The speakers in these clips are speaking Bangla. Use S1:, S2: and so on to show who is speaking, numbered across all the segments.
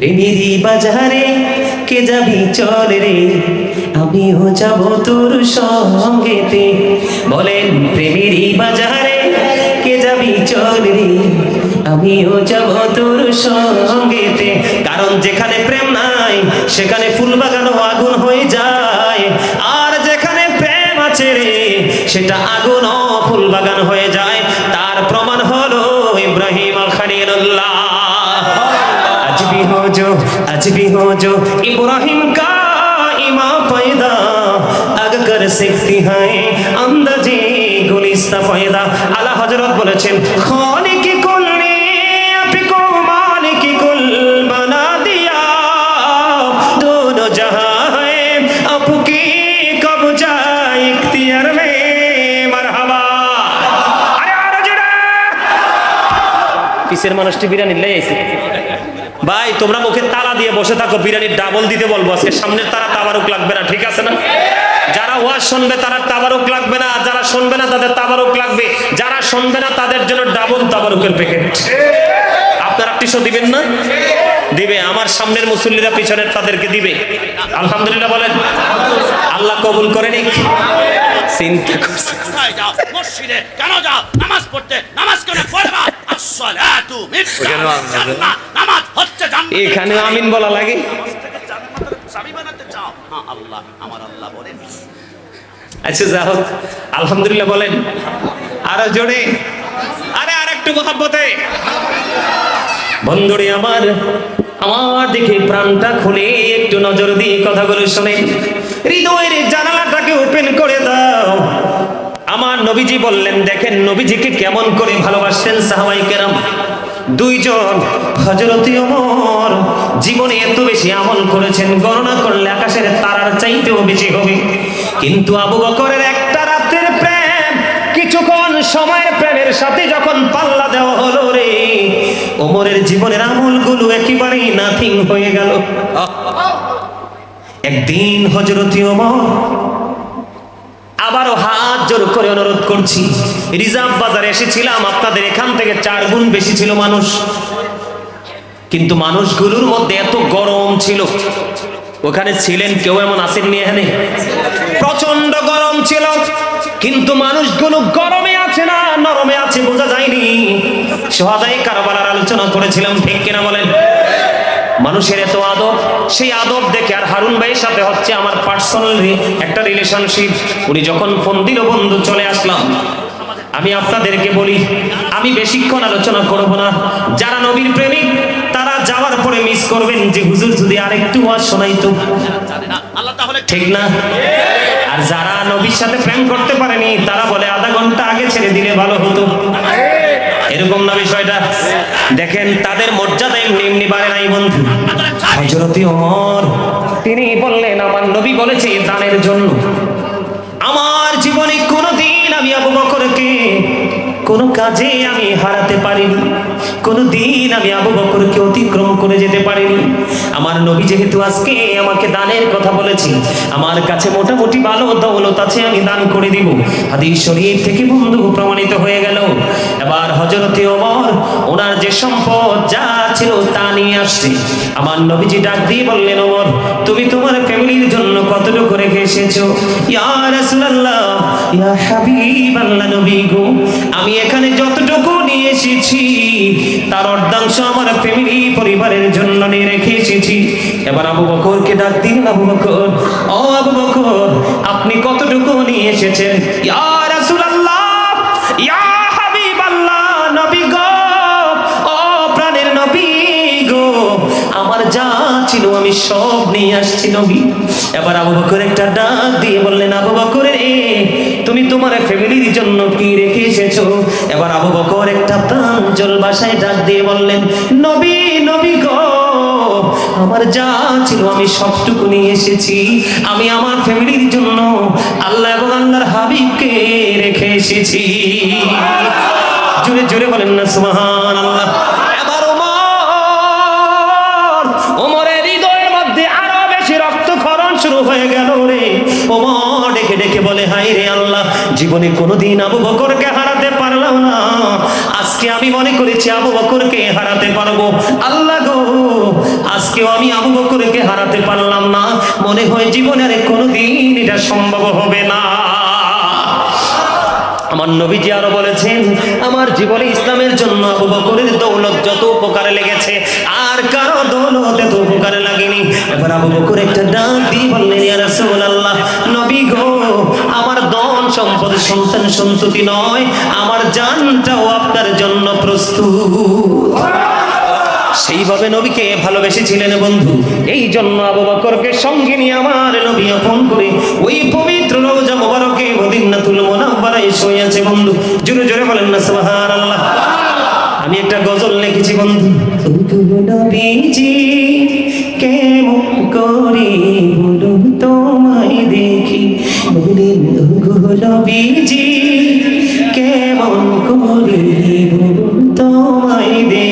S1: প্রেমেরই বাজারে কে যাবি চল রে? আমিও যাব তোর সঙ্গেতে। বলেন প্রেমেরই বাজারে কে যাবি চল রে? আমিও যাব তোর সঙ্গেতে। কারণ যেখানে প্রেম নাই, সেখানে ফুল বাগানো আগুন হয়ে যায়। আর যেখানে প্রেম আছে রে, সেটা আগুন ফুল বাগান হয়ে যায়। আজ ভি হো জো আজ ভি হো জো ইব্রাহিম কা ইমা পয়দা আগ কর সিখতি হায়, আন্দাজে গুলিস্তা পয়দা। আলা হযরত বলেছেন, খালিক পিসের মানুষটি বিরিয়ানি লাই আইছে? ভাই, তোমরা মুখে তালা দিয়ে বসে থাকো, বিরিয়ানির ডাবল দিতে বলব। আজকে সামনের তারা তাবারুক লাগবে না, ঠিক আছে না? যারা ওয়াজ শুনবে তারা তাবারুক লাগবে না যারা শুনবে না তাদের তাবারুক লাগবে। যারা শুনবে না তাদের জন্য ডাবল তাবারুকের প্যাকেট আপনারা টিসো দিবেন না? দিবে, আমার সামনের মুসল্লিরা পিছনের তাদেরকে দিবে। আলহামদুলিল্লাহ বলেন। আল্লাহ কবুল করে নিক। চিন্তা করছে
S2: কেন যাও? নামাজ পড়তে নামাজ কেন পড়বা? নামাজ হচ্ছে জান্নাত
S1: এখানে আমিন বলা লাগে?
S2: আল্লাহ আমার আল্লাহ বলেন।
S1: আচ্ছা যা হোক আলহামদুলিল্লাহ বলেন। আরও জোরে। আরে আর একটু মহাব্বতে। বন্ধুরে আমার আমার দিকে প্রাণটা খুলে একটু নজর দিয়ে কথাগুলো শুনে হৃদয়ের জানালাটাকে ওপেন করে দাও। আমার নবীজি বললেন, দেখেন নবীজিকে কেমন করে ভালোবাসতেন সাহাবাই কেরাম। দুইজন হজরতি ওমর, জীবনে এত বেশি আমল করেছেন, গণনা করলে আকাশের তারার চাইতেও বেশি হবে। কিন্তু আবু বকরের একটা রাতের প্রেম, কিছুক্ষণ সময়ের প্রেমের সাথে যখন পাল্লা দেওয়া হলো রে, ওমরের জীবনের আমলগুলো একেবারেই নাথিং হয়ে গেল। একদিন হজরতি ওমর আবারও হাত জোর করে অনুরোধ করছি। রিজার্ভ বাজারে এসেছিলাম, আপনাদের এখান থেকে চার গুণ বেশি ছিল মানুষ। কিন্তু মানুষগুলোর মধ্যে এত গরম ছিল। ওখানে ছিলেন কেউ এমন আসেননি এখানে? প্রচণ্ড গরম ছিল। কিন্তু মানুষগুলো গরমে আছে না, নরমে আছে, বোঝা যায়নি। সহাদাই কারবালার আলোচনা করেছিলাম, ঠিক কিনা বলেন? মানুষের এত আদব, সেই আদব দেখে আর হারুন ভাইয়ের সাথে হচ্ছে আমার পার্সোনাল একটা রিলেশনশিপ উনি যখন ফোন দিল, বন্ধু, চলে আসলাম। আমি আপনাদেরকে বলি, আমি বেশিক্ষণ আলোচনা করব না। যারা নবীর প্রেমিক, তারা যাওয়ার পরে মিস করবেন যে হুজুর যদি আরেকটু ওয়াজ শোনাইতো ঠিক না? আর যারা নবীর সাথে প্রেম করতে পারেনি, তারা বলে, আধা ঘণ্টা আগে ছেড়ে দিলে ভালো হতো। এরকম না বিষয়টা? দেখেন, তাদের মর্যাদা এমনি এমনি বাড়ে নাই, বন্ধু। হজরতি ওমর, তিনি বললেন, আমার নবী বলেছে দানের জন্য। আমার জীবনে কোনোদিন আমি আবু বকরকে কোনো কাজে আমি হারাতে পারিনি। কোনো দিন আমি আবু বকরকে অতিক্রম করে যেতে পারিনি। আমার নবী যেহেতু আজকে আমাকে দানের কথা বলেছি আমার কাছে মোটামুটি ভালো দৌলত আছে, আমি দান করে দিব। হাদিস শরীফ থেকে বন্ধু প্রমাণিত হয়ে গেল। এবার হজরতে ওমর, ওনার যে সম্পদ যা ছিল তা নিয়ে আসছে। আমার নবীজি ডাক দিয়ে বললেন, ওমর, তুমি তোমার ফ্যামিলির জন্য কতটুকু রেখে এসেছ? ইয়া রাসূলুল্লাহ, ইয়া হাবিবাল্লাহ নবী আমি এখানে যতটুকু নিয়ে এসেছি তার অর্ধাংশ আমার ফ্যামিলি পরিবারের জন্য নিয়ে রেখে এসেছি। এবার আবু বকরকে ডাক দিন আবু বকর, ও আবু বকর, আপনি কতটুকু নিয়ে এসেছেন? আমি সব নিয়ে আসছি নবী। এবার আবু বকর একটা ডাক দিয়ে বললেন, আবু বকর রে তুমি তোমার ফ্যামিলির জন্য কি রেখে এসেছ? এবার আবু বকর একটা প্রাঞ্জল বাসায় ডাক দিয়ে বললেন, নবী নবী গো, আমার যা ছিল আমি সবটুকু নিয়ে এসেছি। আমি আমার ফ্যামিলির জন্য আল্লাহ এবং আল্লাহর হাবিবকে রেখে এসেছি। জোরে জোরে বলেন না সুবহান আল্লাহ ওমরের হৃদয়ের মধ্যে আরও বেশি রক্তক্ষরণ শুরু হয়ে গেল। বলে হাই রে আল্লাহ, জীবনে কোনোদিন আবু বকরকে হারাতে পারলাম না। আজকে আমি মনে করেছি আবু বকরকে হারাতে পারব। আল্লাহ গো, আজকেও আমি আবু বকরকে হারাতে পারলাম না। মনে হয় জীবনে আর কোনোদিন এটা সম্ভব হবে না। আমার নবীজি আরও বলেছেন, আমার জীবনে ইসলামের জন্য আবু বকরের দৌলত যত উপকারে লেগেছে, আর কারও দৌলত এত উপকারে লাগেনি। এবার আবু বকর একটা ডাক দিয়ে বললেন, ইয়া রাসূলুল্লাহ, নবী গো, আমার ধন সম্পদ সন্তান সন্ততি নয়, আমার জানটাও আপনার জন্য প্রস্তুত। সেইভাবে নবীকে ভালোবেসেছিলেন বন্ধু। এই জন্য আবু বকরকে সঙ্গে নিয়ে আমার নবী ফোন করে ওই পবিত্র রোজা মোবারকে মদিনাতুল মুনাওয়ারায় শুয়েছে বন্ধু। জোরে জোরে বলেন না, সুবহানাল্লাহ। আমি একটা গজল লিখেছি বন্ধু। নবীজি, কেমন করে বলো তোমায় দেখি। বলেন নবীজি, কেমন করে বলো তোমায় দেখি।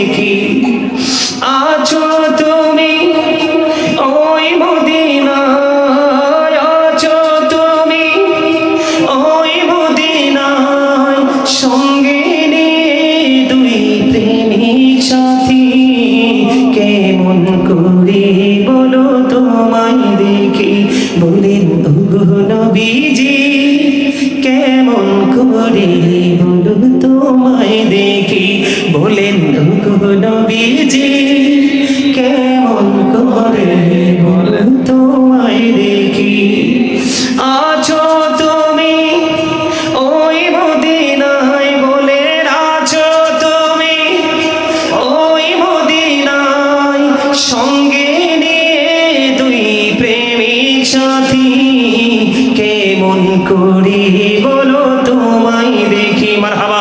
S1: করি বলো তোমায় দেখি। মারহাবা।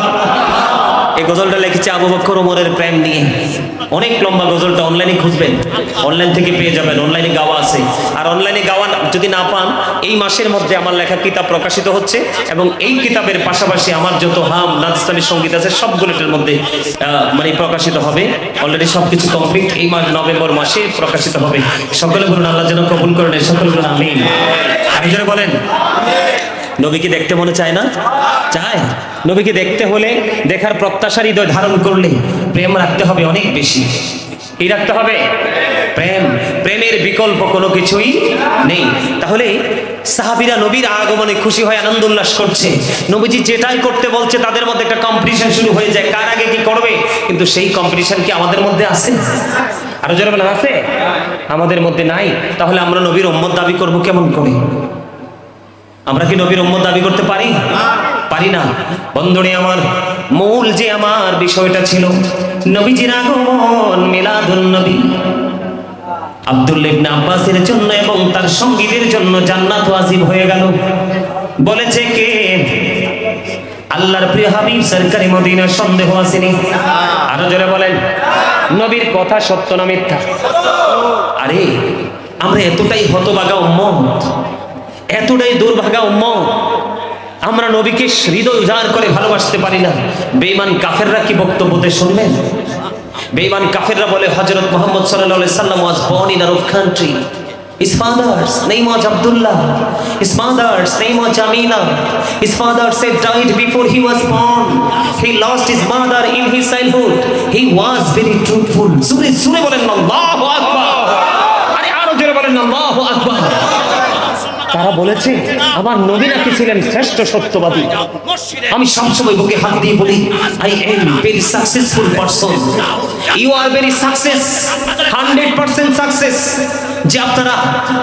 S1: এই গজলটা লিখেছে আবু বকর ওমরের প্রেম নিয়ে। অনেক লম্বা গজলটা অনলাইনে খুঁজবেন। অনলাইন থেকে পেয়ে যাবেন। অনলাইনে গাওয়া আছে। আর অনলাইনে গাওয়া যদি না পান, এই মাসের মধ্যে আমার লেখা কিতাব প্রকাশিত হচ্ছে এবং এই কিতাবের পাশাপাশি আমার যত হাম রাজস্থানী সংগীত আছে সবগুলোটার মধ্যে মানে প্রকাশিত হবে। অলরেডি সবকিছু কমপ্লিট এই মাস নভেম্বর মাসে প্রকাশিত হবে। সকলে বলুন, আল্লাহ যেন কবুল করেন সকলে বলুন আমি আমি যেন বলেন। নবীকে দেখতে মনে চায় না? চায়? নবীকে দেখতে হলে দেখার প্রত্যাশার হৃদয় ধারণ করলে প্রেম রাখতে হবে অনেক বেশি। কি রাখতে হবে? প্রেম। প্রেমের বিকল্প কোনো কিছুই নেই। তাহলে সাহাবিরা নবীর আগমনে খুশি হয়ে আনন্দ উল্লাস করছে। নবীজি যেটাই করতে বলছে, তাদের মধ্যে একটা কম্পিটিশন শুরু হয়ে যায়। কার আগে কি করবে? কিন্তু সেই কম্পিটিশন কি আমাদের মধ্যে আছে? আরও বলেন, আছে? আমাদের মধ্যে নাই। তাহলে আমরা নবীর উম্মত দাবি করব কেমন করে? আমরা কি নবীর উম্মত দাবি করতে পারি? পারি না। বন্ধুরে আমার, মূল যে আমার বিষয়টা ছিল, নবীজির আগমন মিলাদুন নবী। আব্দুল্লাহ ইবনে আব্বাসের জন্য এবং তার সঙ্গীদের জন্য জান্নাত ওয়াজিব হয়ে গেল। বলেছে কে? আল্লাহর প্রিয় হাবিব সরকারি মদিনার সন্দেহ আসেনি। আরও জোরে বলেন। নবীর কথা সত্য না মিথ্যা? আরে, আমরা এতটাই হতবাগা উম্মত। এতটাই দুর্ভাগা উম্মত আমরা নবীকে হৃদয় উজাড় করে ভালোবাসতে পারি না বেঈমান কাফেররা কি বক্তব্যতে শুনবেন বেঈমান কাফেররা বলে হযরত মুহাম্মদ সাল্লাল্লাহু আলাইহি সাল্লাম was born in Arab country His father's name was Abdullah. His mother's name was Jamila. His father said died before he was born. He lost his mother in his childhood. He was very truthful. সুরে সুরে বলেন আল্লাহু আকবার। আরে আরও জোরে বলেন আল্লাহু আকবার। তারা বলেছে, আমার নবী নাকি ছিলেন শ্রেষ্ঠ সত্যবাদী। আমি সবসময় বুকে হাত দিয়ে বলি I am very successful person you are very success hundred percent success যে আপনারা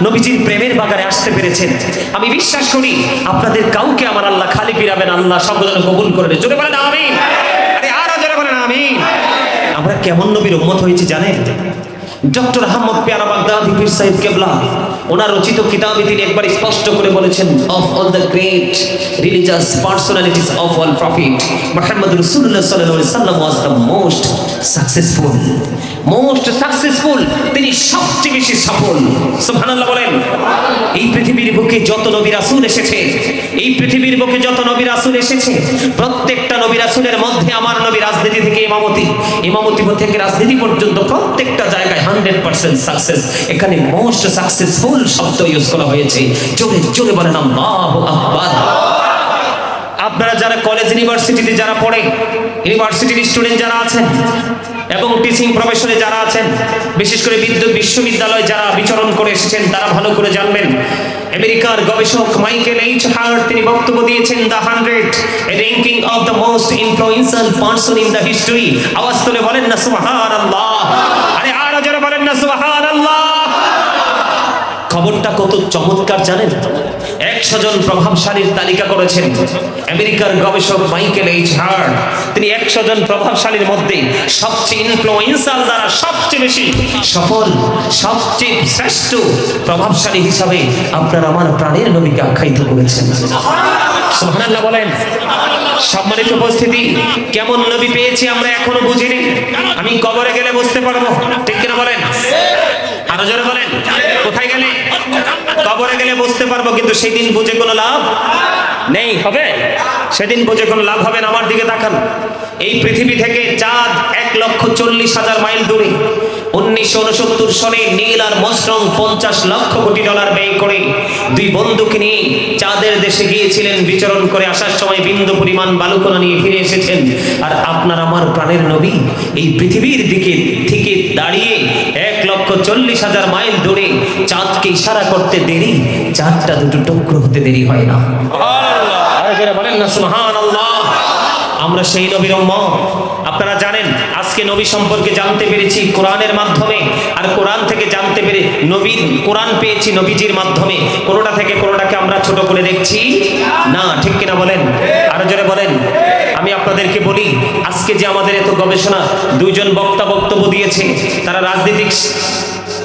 S1: নবীজির প্রেমের বাগানে আসতে পেরেছেন, আমি বিশ্বাস করি আপনাদের কাউকে আমার আল্লাহ খালি ফিরাবেন আল্লাহ সব যেন কবুল করে নেয়। জোরে বলেন, আমিন। আরে আরও জোরে বলেন, আমিন। আমরা কেমন নবীর উম্মত হয়েছি জানেন? ডক্টর আহমদ পেয়ারা বাগদাদি, পীর সাহেব কেবলা, ওনার রচিত কিতাবে তিনি একবার স্পষ্ট করে বলেছেন of all the great religious personalities of all prophet Muhammad রাসূলুল্লাহ সাল্লাল্লাহু আলাইহি সাল্লাম was the most successful most successful তিনি সবচেয়ে বেশি সফল। সুবহানাল্লাহ বলেন, এই পৃথিবীর বুকে যত নবী রাসূল এসেছে, এই পৃথিবীর বুকে যত নবী রাসূল এসেছে, প্রত্যেকটা নবী রাসূলের মধ্যে আমার নবী রাজনীতি থেকে ইমামতি ইমামতি থেকে রাজনীতি পর্যন্ত প্রত্যেকটা জায়গায় হান্ড্রেড পার্সেন্ট সাকসেস এখানে মোস্ট সাকসেসফুল শব্দ ইউজ করা হয়েছে। জোরে জোরে বলেন আল্লাহু আকবার। আপনারা যারা কলেজ ইউনিভার্সিটিতে যারা পড়ে ইউনিভার্সিটির স্টুডেন্ট যারা আছেন এবং টিচিং প্রফেশনে যারা আছেন, বিশেষ করে বিদ্যুৎ বিশ্ববিদ্যালয়ে যারা বিচরণ করে এসেছেন, তারা ভালো করে জানবেন। আমেরিকার গবেষক মাইকেল এইচ হার্ট তিনি বক্তব্য দিয়েছেন the hundred ranking of the most influential person in the history আওয়াজ তুলে বলেন না, সুবহানাল্লাহ। বলেন না, সুবহানাল্লাহ। খবরটা কত চমৎকার জানেন? একশো জন প্রভাবশালীর তালিকা করেছেন। আমেরিকার গবেষক মাইকেল এইচ হার্ড তিনি একশো জন প্রভাবশালীর মধ্যে সবচেয়ে ইনফ্লুয়েন্সাল দ্বারা সবচেয়ে বেশি সফল, সবচেয়ে শ্রেষ্ঠ প্রভাবশালী হিসাবে আপনার আমার প্রাণের নবীকে আখ্যায়িত করেছেন। সুবহানাল্লাহ বলেন, সম্মানিত উপস্থিতি, কেমন নবী পেয়েছি আমরা এখনও বুঝিনি। আমি কবরে গেলে বুঝতে পারব। ঠিক কিনা বলেন? আরও জোরে বলেন। কোথায় গেলে? কবরে গেলে বুঝতে পারব, কিন্তু সেদিন বুঝে কোনো লাভ নেই, হবে? সেদিন বুঝে কোনো লাভ হবে না, আমার দিকে তাকান। এই পৃথিবী থেকে চাঁদ এক লক্ষ চল্লিশ হাজার মাইল দূরে। উনিশশো উনসত্তর সনে নীল আর মস্ট্রং পঞ্চাশ লক্ষ কোটি ডলার ব্যয় করে দুই বন্ধুকে নিয়ে চাঁদের দেশে গিয়েছিলেন বিচরণ করে আসার সময় বিন্দু পরিমাণ বালুকণা নিয়ে ফিরে এসেছেন। আর আপনার আমার প্রাণের নবী এই পৃথিবীর দিকে থেকে দাঁড়িয়ে এক লক্ষ চল্লিশ হাজার মাইল দূরে চাঁদকে ইশারা করতে দেরি চাঁদটা দুটো টুকরো হতে দেরি হয় না। বলেন না সুবহানাল্লাহ। আমরা সেই নবীর আপনারা জানেন, আজকে নবী সম্পর্কে জানতে পেরেছি কোরআনের মাধ্যমে, আর কোরআন থেকে জানতে পেরে নবী কোরআন পেয়েছি নবীজির মাধ্যমে। কোনোটা থেকে কোনোটাকে আমরা ছোট করে দেখছি? না, ঠিক কিনা বলেন? আরও জোরে বলেন। আমি আপনাদেরকে বলি, আজকে যে আমাদের এত গবেষণা, দুইজন বক্তা বক্তব্য দিয়েছে, তারা রাজনীতিক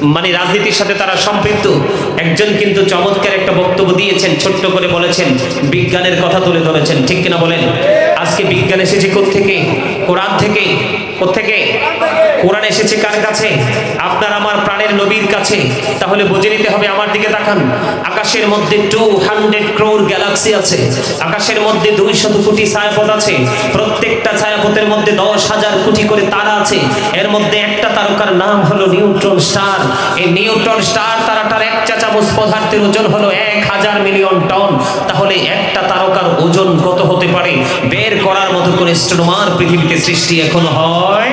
S1: মানে রাজনীতির সাথে তারা সম্পৃক্ত। একজন কিন্তু চমৎকার একটা বক্তব্য দিয়েছেন, ছোট্ট করে বলেছেন, বিজ্ঞানের কথা তুলে ধরেছেন, ঠিক কিনা বলেন? আজকে বিজ্ঞান এসেছে থেকে কোরআন থেকে? কোথেকে কোরআন এসেছে কার কাছে? আপনার, আমার নবীর কাছে, তাহলে বুঝে নিতে হবে আমার দিকে তাকান। আকাশের মধ্যে টু হান্ড্রেড ক্রোর গ্যালাক্সি আছে। আকাশের মধ্যে দুইশত কোটি ছায়াপথ আছে। প্রত্যেকটা ছায়াপথের মধ্যে দশ হাজার কোটি করে তারা আছে। এর মধ্যে একটা তারকার নাম হলো নিউট্রন স্টার। এই নিউট্রন স্টার তারাটার এক চা চামচ পদার্থের ওজন হলো এক হাজার মিলিয়ন টন। তাহলে একটা তারকার ওজন কত হতে পারে? বের করার মতো করে স্ট্রোমার পৃথিবীতে সৃষ্টি এখনও হয়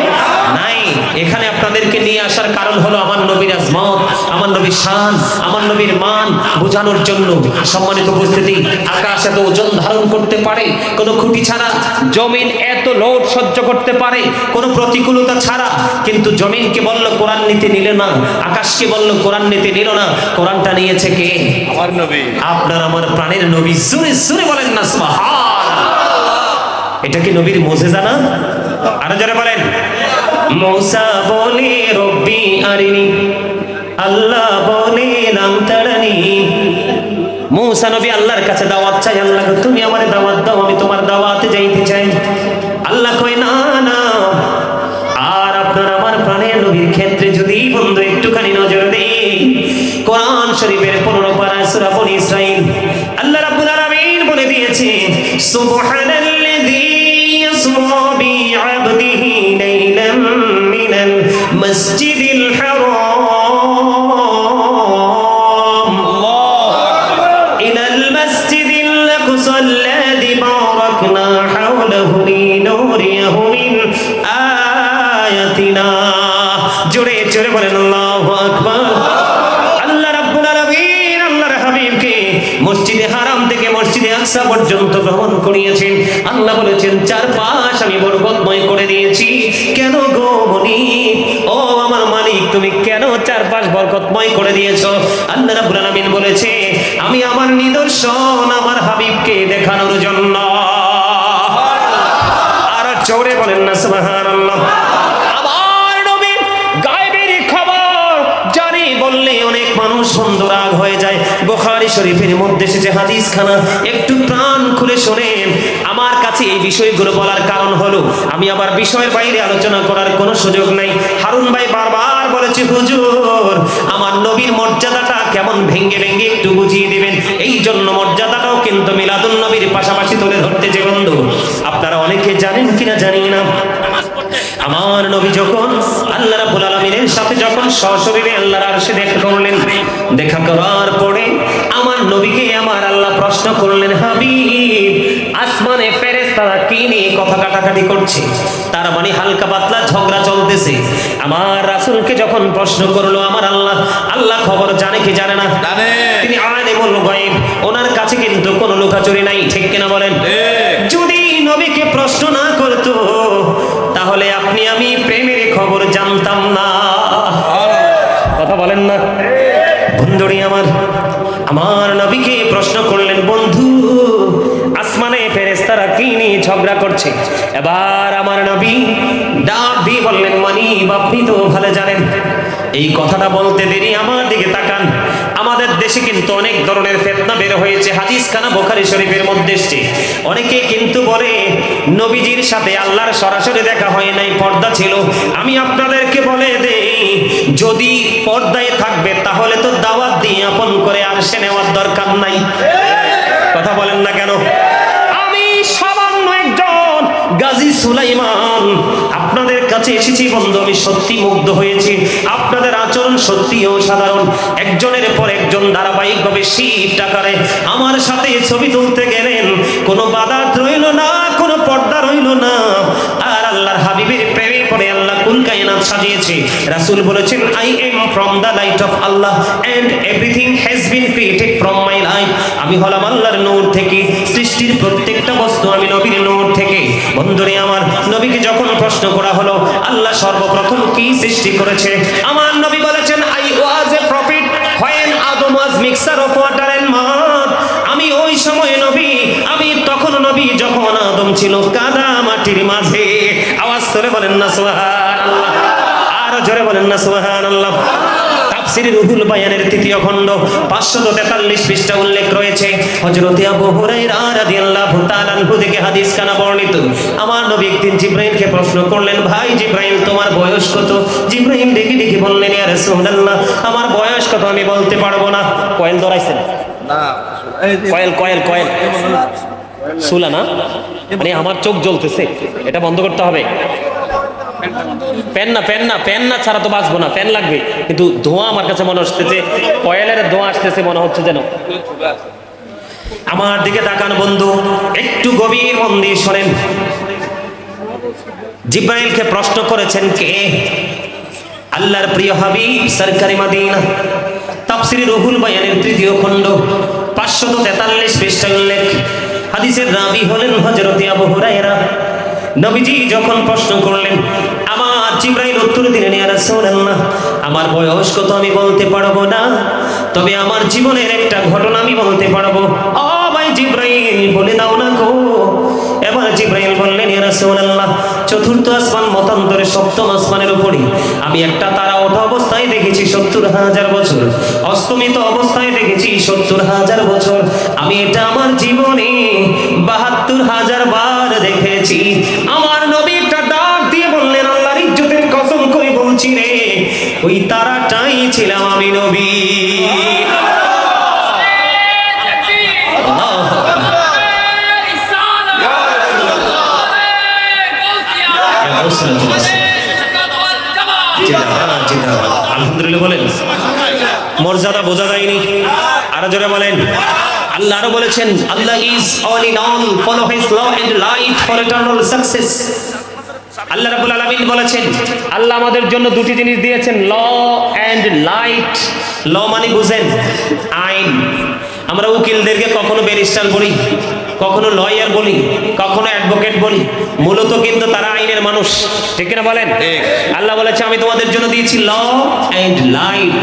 S1: নাই। এখানে আপনাদেরকে নিয়ে আসার কারণ হলো আমার নবীর আজমত আমার নবীর শান আমার নবীর মান বোঝানোর জন্য সম্মানিত উপস্থিতি। আকাশ এত ওজন ধারণ করতে পারে কোনো খুঁটি ছাড়া জমিন এত লোড সহ্য করতে পারে কোনো প্রতিকূলতা ছাড়া। কিন্তু জমিনকে বলল কোরআন নিতে নিল না আকাশকে বলল কোরআন নিতে নিল না। কোরআনটা নিয়েছে কে?
S3: আমার নবী।
S1: আপনার আমার প্রাণের নবী। জোরে জোরে বলেন না সুবহানাল্লাহ। এটা কি নবীর মোজেজা না? আরও যারা বলেন। মৌসা বলে রব্বি আরিনি, আল্লাহ বলে নাম তারানি মৌসা নবী আল্লাহর কাছে দাওয়াত চাই, আল্লাহ তুমি আমারে দাওয়াত দাও, আমি তোমার দাওয়াতে যাইতে চাই। আল্লাহ কয়, না না। আর আপনার আমার প্রাণের নবীর ক্ষেত্রে যদি বন্ধু একটুখানি নজর দেই, কোরআন শরীফের পনেরো পাড়ায় সূরা বনি ইসরাইল, আল্লাহ রাব্বুল আলামিন বলে দিয়েছে সুবহানাল্লাযী মাসজিদিল হারাম إلى المسجد الأقصى الذي باركنا حوله لنريه من آياتنا জোরে জোরে বলেন আল্লাহু আকবার আল্লাহ রাব্বুল আলামিন আল্লাহর হাবিবকে মসজিদে হারাম থেকে মসজিদে আকসা পর্যন্ত ভ্রমণ করিয়েছেন আল্লাহ বলেছেন চার পাশ আমি বরকতময় করে দিয়েছি। কেন গো মনি? ও আমার মালিক, তুমি কেন চার পাশ বরকতময় করে দিয়েছ? আল্লাহ রাব্বুল আলামিন বলেছে, আমি আমার নিদর্শন আমার হাবিবকে দেখানোর জন্য। আর চোরে বলেন না, সুবহানাল্লাহ। মানুষ রাগ হয়ে যায়। বুখারী শরীফের মধ্যে এসেছে হাদিস খানা একটু প্রাণ খুলে শোনেন। আমার কাছে এই বিষয়গুলো বলার কারণ হলো, আমি আবার বিষয়ের বাইরে আলোচনা করার কোনো সুযোগ নাই। হারুন ভাই বারবার বলেছে, হুজুর, আমার নবীর মর্যাদাটা কেমন ভেঙ্গে ভেঙ্গে একটু বুঝিয়ে দেবেন। এই জন্য মর্যাদাটাও কিন্তু মিলাদুন নবীর পাশাপাশি তুলে ধরতে যে বন্ধু। আপনারা অনেকে জানেন কিনা জানি না। আমার নবী যখন আল্লাহ রাব্বুল আলামিনের সাথে যখন সশরীরে আল্লাহর আরশে দেখা করলেন দেখা করার পরে আমার নবীকে আমার আল্লাহ প্রশ্ন করলেন হাবিব আসমানে ফেরেশতারা কি নিয়ে কথা কাটাকাটি করছে? তার মানে হালকা পাতলা ঝগড়া চলতেছে। আমার রাসূলকে যখন প্রশ্ন করল আমার আল্লাহ আল্লাহ খবর জানে কি জানে না?
S2: জানে।
S1: তিনি আলিমুল গায়ব। ওনার কাছে কিন্তু কোনো লুকাচুরি নাই ঠিক কিনা বলেন? যদি নবীকে বলেন না। বন্ধুরি আমার আমার নবীকে প্রশ্ন করলেন, বন্ধু, আসমানে ফেরেস্তারা কি নিয়ে ঝগড়া করছে? এবার আমার নবী ডাক দিয়ে বললেন মানি আপনি তো ভালো জানেন। এই কথাটা বলতে দেরি, আমার দিকে তাকান। আমাদের দেশে কিন্তু অনেক ধরনের ফেতনা বের হয়েছে। হাদিস খানা বোখারি শরীফের মধ্যে এসছে। অনেকে কিন্তু বলে, নবীজির সাথে আল্লাহর সরাসরি দেখা হয় নাই, পর্দা ছিল। আমি আপনাদেরকে বলে দেই, যদি পর্দায় থাকবে, তাহলে তো দাওয়াত দিয়ে আপন করে আর সে নেওয়ার দরকার নাই। কথা বলেন না কেন? গাজী সুলাইমান, আপনাদের কাছে এসেছি বন্ধু, আমি সত্যি মুগ্ধ হয়েছি। আপনাদের আচরণ সত্যি অসাধারণ। একজনের পর একজন ধারাবাহিকভাবে শিফট আকারে আমার সাথে ছবি তুলতে গেলেন। কোনো বাধা রইল না, কোনো পর্দা রইল না। আর আল্লাহর হাবিবের প্রেমে পরে আল্লাহ কুল কায়নাত সাজিয়েছে। রাসূল বলেছেন I am from the light of Allah and everything has been created from my life আমি হলাম আল্লাহর নূর থেকে, সৃষ্টির প্রত্যেকটা বস্তু আমি নবীর নূর থেকে বন্ধুরে, আমার নবীকে যখন প্রশ্ন করা হলো, আল্লাহ সর্বপ্রথম কি সৃষ্টি করেছে? আমার নবী বলেছেন I was a prophet when Adam was mixture of water and mud আমি ওই সময় নবী, আমি তখন নবী যখন আদম ছিল কাদা মাটির মাঝে। আওয়াজ করে বলেন না, সুবহানাল্লাহ। আরও জোরে বলেন না, সুবহানাল্লাহ। তাফসির রুহুল বায়ানের তৃতীয় খণ্ড 543 পৃষ্ঠা উল্লেখ রয়েছে হযরত আবু হুরায়রা রাদিয়াল্লাহু তাআলা আনহু থেকে হাদিস কানা বর্ণিত আমার নবী একদিন জিব্রাইলকে প্রশ্ন করলেন ভাই জিব্রাইল তোমার বয়স কত জিব্রাইল দেখি দেখি বললেন ইয়া রাসূলুল্লাহ আমার বয়স কত আমি বলতে পারব না কয়েল ধরাইছেন কয়েল কয়েল কয়েল সুলা না মানে আমার চোখ জ্বলতেছে এটা বন্ধ করতে হবে পেন না পেন না পেন না ছাড়া তো বাঁচবো না, পেন লাগবে। কিন্তু ধোঁয়া আমার কাছে মনে হচ্ছে কয়েলের ধোঁয়া আসতেছে, মনে হচ্ছে যেন। আমার দিকে তাকান বন্ধু, একটু গভীর মন দিয়ে শোনেন। জিব্রাইলকে প্রশ্ন করেছেন কে? আল্লাহর প্রিয় হাবিব, সরকারি মাদিনা। তাফসিরি রুহুল বায়ানের তৃতীয় খণ্ড, পাঁচশত তেতাল্লিশ পৃষ্ঠা উল্লেখ। হাদিসের রাবি হলেন হজরতে আবু হুরায়রা। নবীজি যখন প্রশ্ন করলেন, আমার জিব্রাইল উত্তর দিলেন, ইয়া রাসূলুল্লাহ, আমার বয়স কত আমি বলতে পারব না? তবে আমার জীবনের একটা ঘটনা আমি বলতে পারব। ও ভাই জিব্রাইল, বলে দাও না গো। এবার জিব্রাইল বললেন, ইয়া রাসূলুল্লাহ, চতুর্থ আসমান মতান্তরে সপ্তম আসমানের উপরে আমি একটা তারা ওঠা অবস্থায় দেখেছি, সত্তর হাজার বছর। অস্তমিত অবস্থায় দেখেছি, সত্তর হাজার বছর। আমি এটা আমার জীবনে বাহাত্তর হাজার বার দেখেছি। আমার নবী একটা ডাক দিয়ে বললেন, আল্লাহর ইজ্জতের কসম করে বলছি রে, ওই তারাটাই ছিলাম আমি নবী। আলহামদুলিল্লাহ বলেন। মর্যাদা বোঝা যায়নি। আরও জোরে বলেন। আল্লাহ আরও বলেছেন Allah is all in all follow his law and light for eternal success Allah রাব্বুল আলামিন বলেছেন আল্লাহ আমাদের জন্য দুটি জিনিস দিয়েছেন ল এন্ড লাইট ল মানে বুঝেন আইন। আমরা উকিলদেরকে কখনো ব্যারিস্টার বলি। কখনো লয়ার বলি কখনো অ্যাডভোকেট বলি মূলত কিন্তু তারা আইনের মানুষ। ঠিক কিনা বলেন? আল্লাহ বলেছে আমি তোমাদের জন্য দিয়েছি ল এন্ড লাইট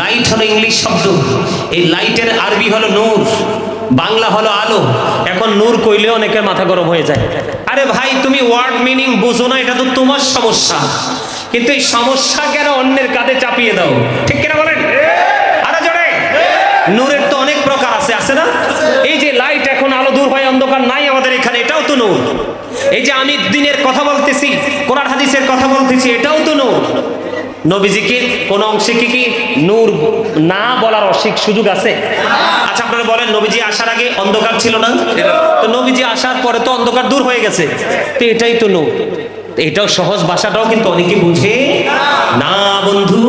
S1: লাইট হলো ইংলিশ শব্দ। এই লাইটের আরবি হলো নূর বাংলা হলো আলো। এখন নূর কইলে অনেকের মাথা গরম হয়ে যায়। আরে ভাই তুমি ওয়ার্ড মিনিং বুঝো না এটা তো তোমার সমস্যা। কিন্তু এই সমস্যা কেন অন্যের কাঁধে চাপিয়ে দাও? ঠিক কিনা বলেন? আরে জোরে। নূরের তো অনেক প্রকার আছে আছে না? এই যে লাইট অন্ধকার নাই আমাদের এখানে, এটাও তো নূর এই যে আমি দিনের কথা বলতেছি, কোরআন হাদিসের কথা বলতেছি, এটাও তো নূর নবীজিকে কোন অংশে কি কি নূর না বলার অসিক সুযোগ আছে? আচ্ছা আপনারা বলেন, নবীজি আসার আগে অন্ধকার ছিল না? তো নবীজি আসার পরে তো অন্ধকার দূর হয়ে গেছে। তো এটাই তো নূর এটাও সহজ ভাষাটাও কিন্তু অনেকে বুঝে না, বন্ধু।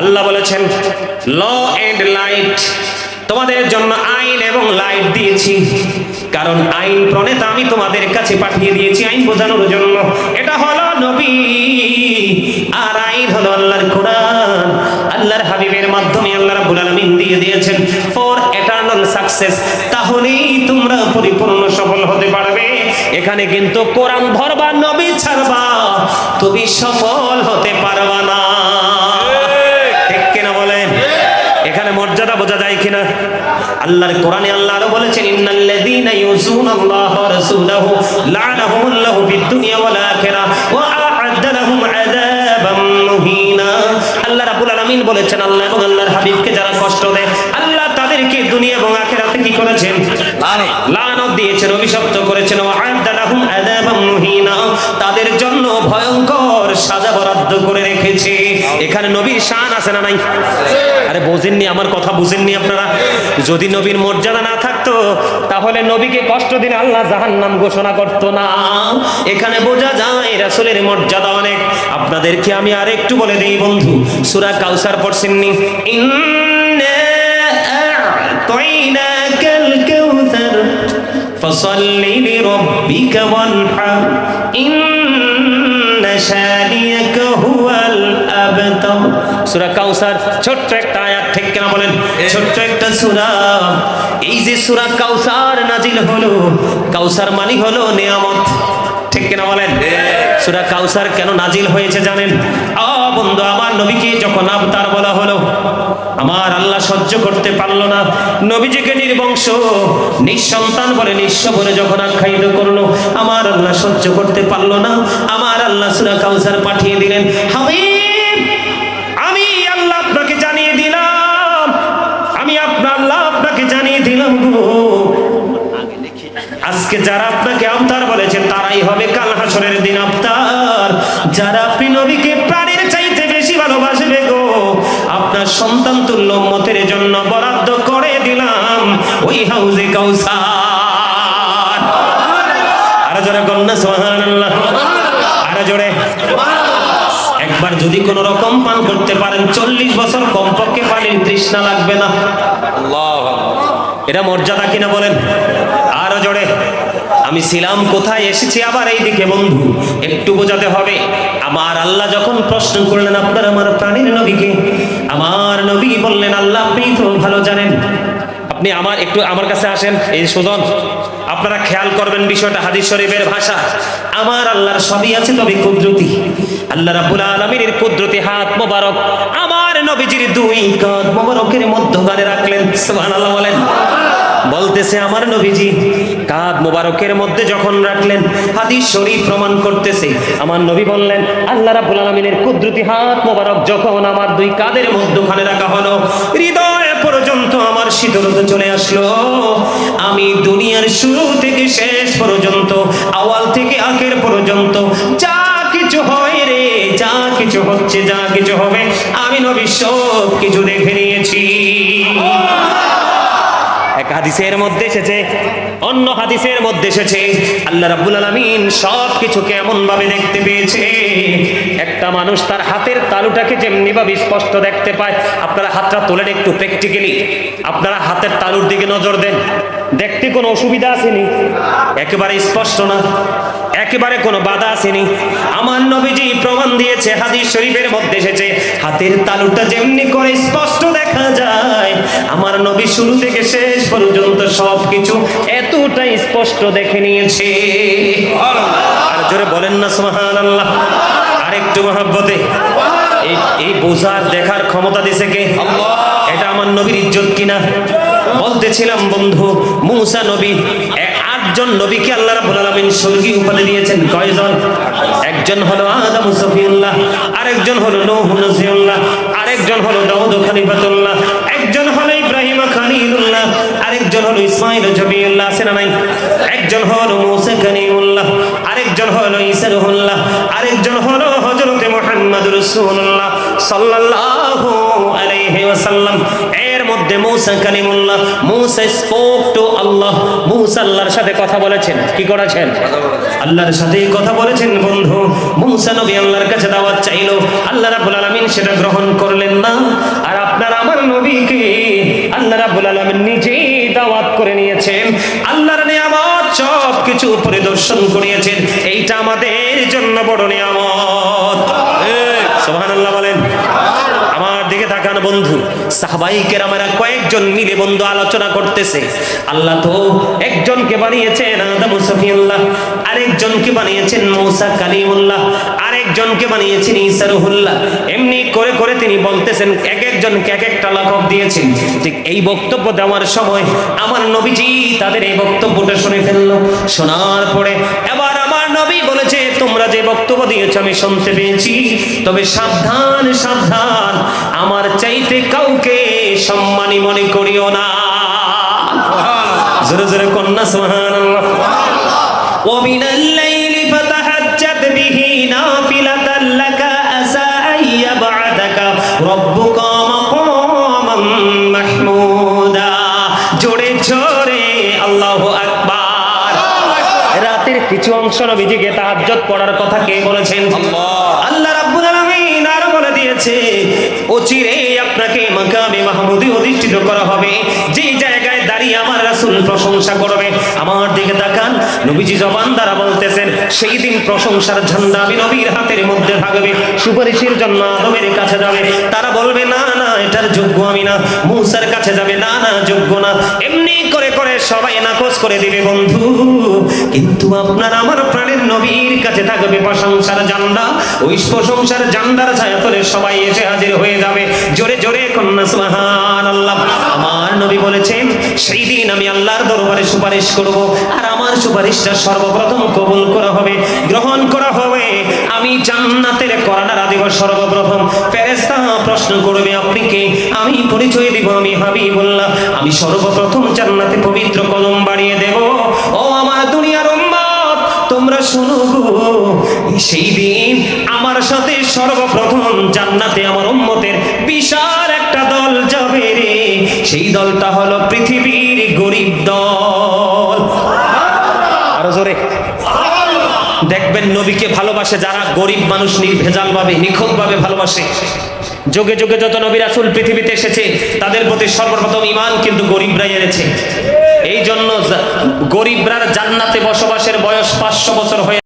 S1: আল্লাহ বলেছেন ল এন্ড লাইট তোমাদের জন্য আইন এবং লাইট দিয়েছি। কারণ আইন প্রণেতা আমি তোমাদের কাছে পাঠিয়ে দিয়েছি, আইন বোঝানোর জন্য। এটা হলো নবী, আর আইন হলো আল্লাহর কোরআন। আল্লাহর হাবিবের মাধ্যমে আল্লাহ রাব্বুল আলামিন দিয়ে দিয়েছেন ফর এটারনাল সাকসেস তাহলেই তোমরা পরিপূর্ণ সফল হতে পারবে। এখানে কিন্তু কোরআন ধরবা নবী ছাড়বা। তুমি সফল হতে পারবা না। এখানে মর্যাদা বোঝা যায় কিনা? আল্লাহর কোরআনে আল্লাহ আরও বলেছেন ইন্নাল্লাযীনা ইউযুনাল্লাহ ওয়া রাসূলাহু লা'নাহুমুল্লাহু ফিদ দুনিয়া ওয়াল আখিরাহ ওয়া আ'আদ্দা লাহুম আযাবাম মুহিনা। আল্লাহ রাব্বুল আলামিন বলেছেন আল্লাহ এবং আল্লাহর হাবিবকে যারা কষ্ট দেয় আল্লাহ তাদেরকে দুনিয়া এবং আখিরাতে কি করেছেন? লানত দিয়েছেন অভিশপ্ত করেছেন। ওয়া আ'আদ্দা লাহুম আযাবাম মুহিনা। তাদের জন্য ভয়ঙ্কর সাজা বরাদ্দ করে রেখেছে। এখানে নবীর শান আছে না নাই? আরে বোঝেননি, আমার কথা বুঝেননি আপনারা? যদি নবীর মর্যাদা না থাকতো, তাহলে নবীকে কষ্ট দিলে আল্লাহ জাহান্নাম ঘোষণা করতো না। এখানে বোঝা যায়, রাসূলের মর্যাদা অনেক। আপনাদেরকে আমি আর একটু বলে দেই, বন্ধু, সূরা কাউসার পড়ছেননি? লিরাব্বিকা ওয়ানহার হুয়াল আবতার সূরা কাউসার, ছোট্ট একটা আয়াত ঠিক কেনা বলেন? ছোট্ট একটা সূরা। এই যে সূরা কাউসার নাজিল হলো, কাউসার মানে হলো নিয়ামত। ঠিক কিনা বলেন? সূরা কাউসার কেন নাজিল হয়েছে জানেন? আ বন্ধু, আমার নবীকে যখন আবতার বলা হলো, আমার আল্লাহ সহ্য করতে পারল না। নবীজিকে নির্বংশ, নিঃসন্তান বলে, নিঃস্ব বলে যখন আখ্যায়িত করল, আমার আল্লাহ সহ্য করতে পারল না। আমার আল্লাহ সূরা কাউসার পাঠিয়ে দিলেন। হাবিব! আজকে যারা আপনাকে আবতার বলেছে, তারাই হবে কাল হাসরের দিন আবতার যারা আপনি নবীকে প্রাণের চাইতে বেশি ভালোবাসবে গো, আপনার সন্তান তুল্য মতের জন্য বরাদ্দ করে দিলাম ওই হাউজে কাউসার। আরও জোরে কন্যা সুবহানাল্লাহ। আরও জোরে। একবার যদি কোন রকম পান করতে পারেন, চল্লিশ বছর কমপক্ষে পানির তৃষ্ণা লাগবে না। এটা মর্যাদা কিনা বলেন? আরও জোরে। আমি ছিলাম কোথায়? এসেছি আবার এই দিকে বন্ধু। একটু বোঝাতে হবে, আমার আল্লাহ যখন প্রশ্ন করলেন, আপনার আমার প্রাণীর নবীকে, আমার নবী বললেন, আল্লাহ আপনি তো ভালো জানেন। আপনি আমার, একটু আমার কাছে আসেন। এই সুজন, আপনারা খেয়াল করবেন বিষয়টা হাদিস শরীফের ভাষা। আমার আল্লাহর সবই আছে, তবে কুদরতি। আল্লাহ রাব্বুল আলামিনের কুদরতি হাত মোবারক নবীজির দুই কাঁধ মোবারকের মধ্যখানে রাখলেন, সুবহানাল্লাহ বলেন। বলতেছে, আমার নবীজি কাঁধ মোবারকের মধ্যে যখন রাখলেন, হাদিস শরীফ প্রমাণ করতেছে। আমার নবী বললেন, আল্লাহ রাব্বুল আলামিনের কুদরতি হাত মোবারক যখন আমার দুই কাঁধের মধ্যখানে রাখা হলো, হৃদয় পর্যন্ত আমার শীতলতা চলে আসলো। আমি দুনিয়ার শুরু থেকে শেষ পর্যন্ত কিছু দেখে নিয়েছি। হাদিসের মধ্যে এসেছে, অন্য হাদিসের মধ্যে এসেছে, আল্লাহ রাব্বুল আলামিন সব কিছু কেমন ভাবে দেখতে পেয়েছে। একটা মানুষ তার হাতের তালুটাকে যেমনি ভাবে স্পষ্ট দেখতে পায়, আপনারা হাতটা তোলেন একটু প্র্যাকটিক্যালি আপনারা হাতের তালুর দিকে নজর দেন, দেখতে কোনো অসুবিধা আসেনি, একেবারে স্পষ্ট না, একেবারে কোনো বাধা আসেনি। আমার নবীজি প্রমাণ দিয়েছে, হাদিস শরীফের মধ্যে এসেছে, হাতের তালুটা যেমনি করে স্পষ্ট দেখা যায়। আমার নবী শুরু থেকে শেষ পর্যন্ত সবকিছু এতটাই স্পষ্ট দেখে নিয়েছে। আর জোরে বলেন না সুবহানাল্লাহ। আরেকটু মহাব্বতে। এই এই বোঝার দেখার ক্ষমতা দিছে কে? এটা আমার নবীর ইজ্জত কিনা? বলতেছিলাম বন্ধু মুসা নবী এ- আটজন নবীকে আল্লাহ রাব্বুল আলামিন স্বর্গীয় উপাধি দিয়েছেন কয়জন? একজন হলো আদম সফিউল্লাহ, আরেকজন হলো নূহ নজিউল্লাহ, আরেকজন হলো দাউদ খলিফাতুল্লাহ, একজন হলো ইব্রাহিম খলিলুল্লাহ, আরেকজন হলো ইসমাইল জবিউল্লাহ আছে না নাই? একজন হলো মুসা কালিমুল্লাহ, আরেকজন হলো ঈসা রুহুল্লাহ, আরেকজন হলো হযরতে মুহাম্মদ রাসূলুল্লাহ সাল্লাল্লাহু আলাইহি ওয়াসাল্লাম। মধ্যে মুসা কালিমুল্লাহ মুসা স্পোক টু আল্লাহ। মুসা আল্লাহর সাথে কথা বলেছেন। কি করেছেন? আল্লাহর সাথে কথা বলেছেন বন্ধু। মুসা নবী আল্লাহর কাছে দাওয়াত চাইলো। আল্লাহ রাব্বুল আলামিন সেটা গ্রহণ করলেন না। আর আপনার আমার নবীকে আল্লাহ রাব্বুল আলামিন নিজেই দাওয়াত করে নিয়েছেন। আল্লাহর নিয়ামত সব কিছু পরিদর্শন করিয়েছেন। এইটা আমাদের জন্য বড় নিয়ামত। সুবহানাল্লাহ তাকান বন্ধু, সাহাবাই কেরামেরা কয়েকজন মিলে বন্ধু আলোচনা করতেছে। আল্লাহ তো একজনকে বানিয়েছেন আদম সফিউল্লাহ, আরেকজনকে বানিয়েছেন মৌসা কালিমুল্লাহ, আরেকজনকে বানিয়েছেন ঈসা রুহুল্লাহ। এমনি করে করে তিনি বলতেছেন, এক একজনকে এক একটা লাকব দিয়েছেন। ঠিক এই বক্তব্য দেওয়ার সময় আমার নবীজি তাদের এই বক্তব্যটা শুনে ফেলল। শোনার পরে তোমরা যে বক্তব্য দিয়েছো আমি শুনতে পেয়েছি তবে সাবধান সাবধান আমার চাইতে কাউকে সম্মানী মনে করিও না জোরে জোরে কন্যা সুবহানাল্লাহ ومن الليل কিছু অংশ নবীজিকে তাহাজ্জুদ পড়ার কথা কে বলেছেন? আল্লাহ। রাব্বুল আলামিন আর বলে দিয়েছে অচিরে আপনাকে মাকামে মাহমুদে অধিষ্ঠিত করা হবে। যেই জায়গায় দাঁড়িয়ে আমার রাসূল প্রশংসা করবে আমার দিকে তাকান। নবীজি জবান দ্বারা বলতেছেন সেই দিন প্রশংসার ঝান্ডা আমি নবীর হাতের মধ্যে থাকবে সুপারিশের জন্য আদমের কাছে যাবে। তারা বলবে না না এটার যোগ্য আমি না। মূসার কাছে যাবে না না যোগ্য না। এমনি সবাই নাকচ করে দিবে বন্ধু। কিন্তু আপনার আমার প্রাণের নবীর কাছে থাকবে প্রশংসার জান্ডা ওই প্রশংসার জান্ডার ছায়া তলে সবাই এসে হাজির হয়ে যাবে। জোরে জোরে কন্যা সুবহান আল্লাহ আমার নবী বলেছেন, সেই দিন আমি আল্লাহর দরবারে সুপারিশ করব। আর আমার সুপারিশটা সর্বপ্রথম কবুল করা হবে, গ্রহণ করা হবে। আমি জান্নাতের করানারা দিব সর্বপ্রথম ফেরেশতা প্রশ্ন করবে, আপনি কে? আমি পরিচয় দিব, আমি হাবিবুল্লাহ। আমি সর্বপ্রথম জান্নাতে পবিত্র কলম বাড়িয়ে দেব। ও আমার দুনিয়ার উম্মত, তোমরা শোনো সেই দিন আমার সাথে সর্বপ্রথম জান্নাতে আমার উম্মতের বিশাল একটা দল যাবে রে। সেই দলটা হলো পৃথিবীর গরিব দল। আরও জোরে। দেখবেন নবীকে ভালোবাসে যারা গরিব মানুষ নির্ভেজাল ভাবে নিখুঁত ভাবে ভালোবাসে। যোগে যোগে যত নবী রাসূল পৃথিবীতে এসেছে, তাদের প্রতি সর্বপ্রথম ইমান কিন্তু গরিবরাই এনেছে। এই জন্য গরিবরার জান্নাতে বসবাসের বয়স পাঁচশো বছর হয়ে